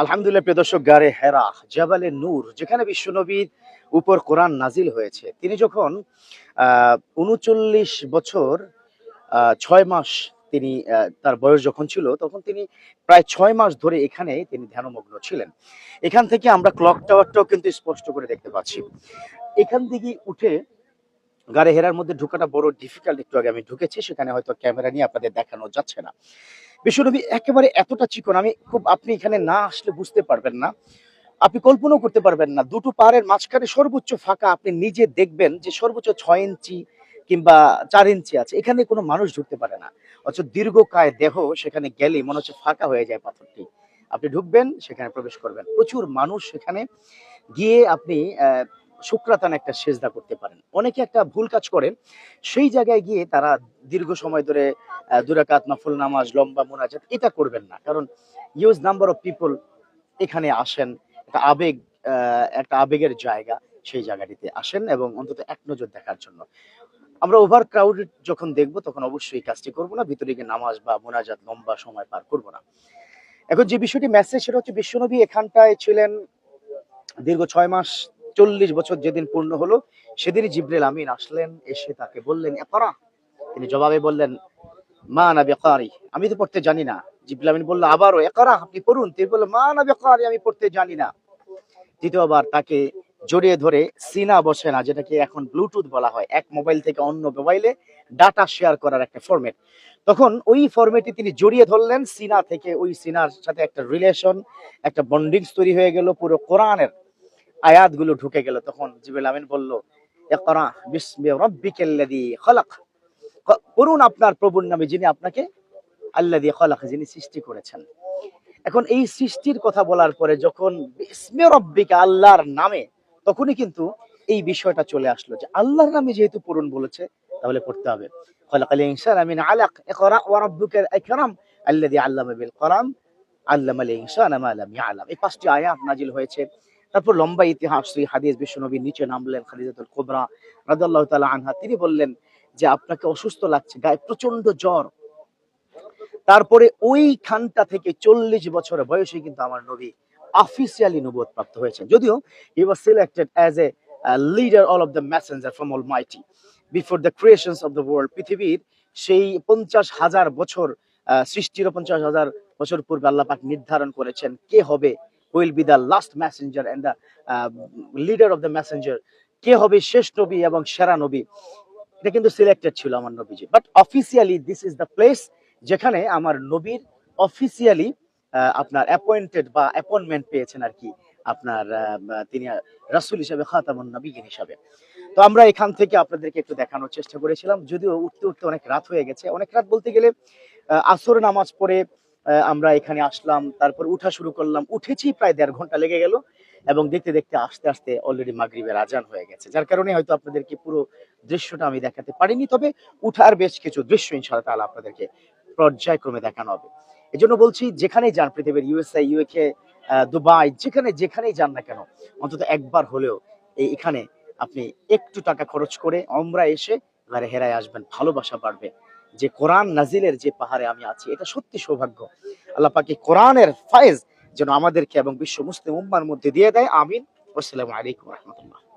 আলহামদুলিল্লাহ, প্রিয় দর্শক, গারে হেরা, জাবালে নূর, যেখানে বিশ্বনবীর উপর কোরআন নাজিল হয়েছে। তিনি যখন উনচল্লিশ বছর ছয় মাস তিনি তার বয়স যখন ছিল, তখন তিনি প্রায় ছয় মাস ধরে এখানে তিনি ধ্যানমগ্ন ছিলেন। এখান থেকে আমরা ক্লক টাওয়ারটাও কিন্তু স্পষ্ট করে দেখতে পাচ্ছি। এখান থেকে উঠে গাড়ি হেরার মধ্যে ঢোকাটা বড় ডিফিকাল্ট একটু আগে আমি ঢুকেছি, সেখানে হয়তো ক্যামেরা নিয়ে আপনাদের দেখানো যাচ্ছে না। বিশ্বনবী একেবারে এতটা চিকন, আমি খুব, আপনি এখানে না আসলে বুঝতে পারবেন না। আপনি কল্পনাও করতে পারবেন না, দুটো পাহাড়ের মাঝখানে সর্বোচ্চ ফাঁকা, আপনি নিজে দেখবেন যে সর্বোচ্চ ছয় ইঞ্চি কিংবা চার ইঞ্চি আছে, এখানে কোনো মানুষ ঢুকতে পারে না। অথচ দীর্ঘকায় দেহ সেখানে গেলে মনে হচ্ছে ফাঁকা হয়ে যায় পাথরটি। আপনি ঢুকবেন, সেখানে প্রবেশ করবেন। প্রচুর মানুষ সেখানে গিয়ে আপনি শুক্রাতান একটা সেজদা করতে পারেন। অনেকে একটা ভুল কাজ করেন সেই জায়গায় গিয়ে তারা দীর্ঘ সময় ধরে দুরাকাত, নফল নামাজ, লম্বা মোনাজাত এটা করবেন না। কারণ ইউজ নাম্বার অফ পিপল এখানে আসেন, একটা আবেগ একটা আবেগের জায়গা সেই জায়গাটিতে আসেন এবং অন্তত এক নজর দেখার জন্য। আমরা ওভার ক্রাউডেড যখন দেখব তখন অবশ্যই এই কাজটি করব না, ভিতরে গিয়ে নামাজ বা মোনাজাত লম্বা সময় পার করব না। এখন যে বিষয়টি মেসেজ সেটা হচ্ছে বিশ্বনবী এখানটায় ছিলেন দীর্ঘ ছয় মাস চল্লিশ বছর যেদিন পূর্ণ হলো, সেদিনই জিব্রেল আমিন আসলেন, এসে তাকে বললেন একরা তিনি জবাবে বললেন, মা না বেকারি আমি তো পড়তে জানি না। জিব্রাইল আমিন বলল, আবারও একরা আপনি পড়ুন। তিনি বলল মা না বেকারি আমি পড়তে জানি না। দ্বিতীয়বার তাকে জড়িয়ে ধরে সিনা বসে না, যেটাকে এখন ব্লুটুথ বলা হয়, এক মোবাইল থেকে অন্য মোবাইলে ডাটা শেয়ার করার একটা ফরম্যাট। তখন ওই ফরম্যাটে তিনি জড়িয়ে ধরলেন, সিনা থেকে। ওই সিনার সাথে একটা রিলেশন, একটা বন্ডিংস তৈরি হয়ে গেল, পুরো কোরআনের আয়াতগুলো ঢুকে গেল, তখন জিবুল আমিন বলল, ইকরা বিসমি রাব্বিকাল্লাযী খলাক। ক- আপনার প্রভুর নামে যিনি আপনাকে আল্লাযী খলাক, যিনি সৃষ্টি করেছেন। এখন এই সৃষ্টির কথা বলার পরে যখন বিসমি রব্বিকা আল্লাহর নামে, তখনই কিন্তু এই বিষয়টা চলে আসলো যে আল্লাহর নামে যেহেতু পড়ুন বলেছে, তাহলে পড়তে হবে। খলাকাল ইনসানা মিন আলাক, ইকরা ওয়া রাব্বুকাল আকরাম আল্লাযী আল্লামা বিল কলাম আল্লামাল ইনসানা মা লাম ইয়ালাম। এই পাঁচটি আয়াত নাজিল হয়েছে। তারপর লম্বা ইতিহাস শ্রী হাদিস বিশ্বনবী নিচে নামলেন খালিদাতুল কুবরা রাদিয়াল্লাহু তাআলা আনহা। তিনি বললেন যে, আপনাকে অসুস্থ লাগছে, গায়ে প্রচণ্ড জ্বর। তারপরে ওই খানটা থেকে চল্লিশ বছর বয়সে কিন্তু আমার নবী অফিসিয়ালি নবুয়ত প্রাপ্ত হয়েছেন। যদিও he was selected as a leader all of the messenger from almighty before the creations of the world পৃথিবীর সেই পঞ্চাশ হাজার বছর সৃষ্টির পঞ্চাশ হাজার বছর পূর্বে আল্লাহ পাক নির্ধারণ করেছেন কে হবে will be the last messenger and the leader of the messenger কে হবে শেষ নবী এবং সেরা নবী? এটা কিন্তু সিলেক্টেড ছিল আমার নবীজি। But officially this is the place যেখানে আমার নবীর অফিসিয়ালি আপনার অ্যাপয়েন্টেড বা অ্যাপয়েন্টমেন্ট পেয়েছেন আর কি আপনার তিনি রাসূল হিসাবে, খাতামুন নবীন হিসাবে। তো আমরা এখান থেকে আপনাদেরকে একটু দেখানোর চেষ্টা করেছিলাম। যদিও উঠতে উঠতে অনেক রাত হয়ে গেছে। অনেক রাত বলতে গেলে আসর নামাজ পড়ে আমরা এখানে আসলাম, তারপর উঠা শুরু করলাম। উঠেছি প্রায় দেড় ঘণ্টা লেগে গেল এবং দেখতে দেখতে আস্তে আস্তে অলরেডি মাগরিবের আজান হয়ে গেছে। যার কারণে হয়তো আপনাদেরকে পুরো দৃশ্যটা আমি দেখাতে পারিনি, তবে উঠার বেশ কিছু দৃশ্য ইনশাআল্লাহ তাআলা আপনাদেরকে পর্যায়ক্রমে দেখানো হবে। এই জন্য বলছি, যেখানেই যান পৃথিবীর ইউএসএ ইউকে দুবাই, যেখানে যেখানেই যান না কেন, অন্তত একবার হলেও এই এখানে আপনি একটু টাকা খরচ করে, আমরা এসে ঘরে হেরায় আসবেন, ভালোবাসা বাড়বে। যে কোরআন নাজিলের যে পাহাড়ে আমি আছি, এটা সত্যি সৌভাগ্য। আল্লাহ পাকি কোরআনের ফায়েজ যেন আমাদেরকে এবং বিশ্ব মুসলিম উম্মার মধ্যে দিয়ে দেয়। আমিন। আসসালামু আলাইকুম রহমতুল্লাহ।